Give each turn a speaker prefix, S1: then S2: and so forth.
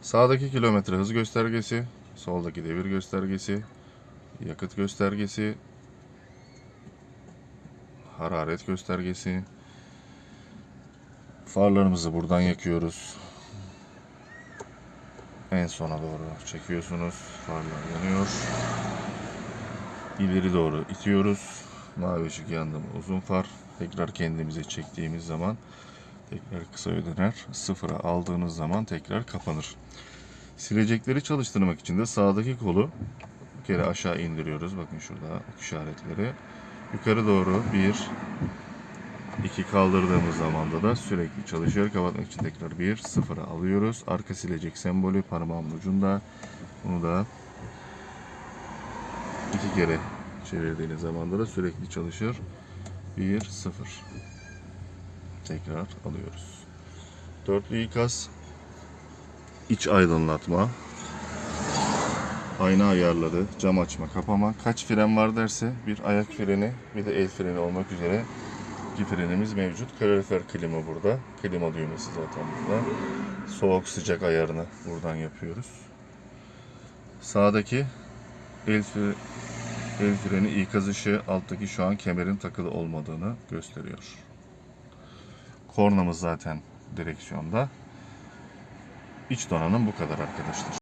S1: Sağdaki kilometre hız göstergesi, soldaki devir göstergesi, yakıt göstergesi, hararet göstergesi. Farlarımızı buradan yakıyoruz. En sona doğru çekiyorsunuz. Farlar yanıyor. İleri doğru itiyoruz. Mavi ışık yandı mı uzun far. Tekrar kendimize çektiğimiz zaman tekrar kısa döner. Sıfıra aldığınız zaman tekrar kapanır. Silecekleri çalıştırmak için de sağdaki kolu bir kere aşağı indiriyoruz. Bakın şurada ok işaretleri. Yukarı doğru bir, iki kaldırdığımız zaman da sürekli çalışıyor. Kapatmak için tekrar bir, sıfıra alıyoruz. Arka silecek sembolü parmağımın ucunda. Bunu da iki kere çevirdiğiniz zaman da sürekli çalışır. 1 0 tekrar alıyoruz. Dörtlü ikaz iç aydınlatma ayna ayarları, cam açma, kapama, kaç fren var derse bir ayak freni, bir de el freni olmak üzere iki frenimiz mevcut. Kalorifer klima burada. Klima düğmesi zaten burada. Soğuk sıcak ayarını buradan yapıyoruz. Sağdaki el El freni ikaz ışığı alttaki şu an kemerin takılı olmadığını gösteriyor. Kornamız zaten direksiyonda. İç donanım bu kadar arkadaşlar.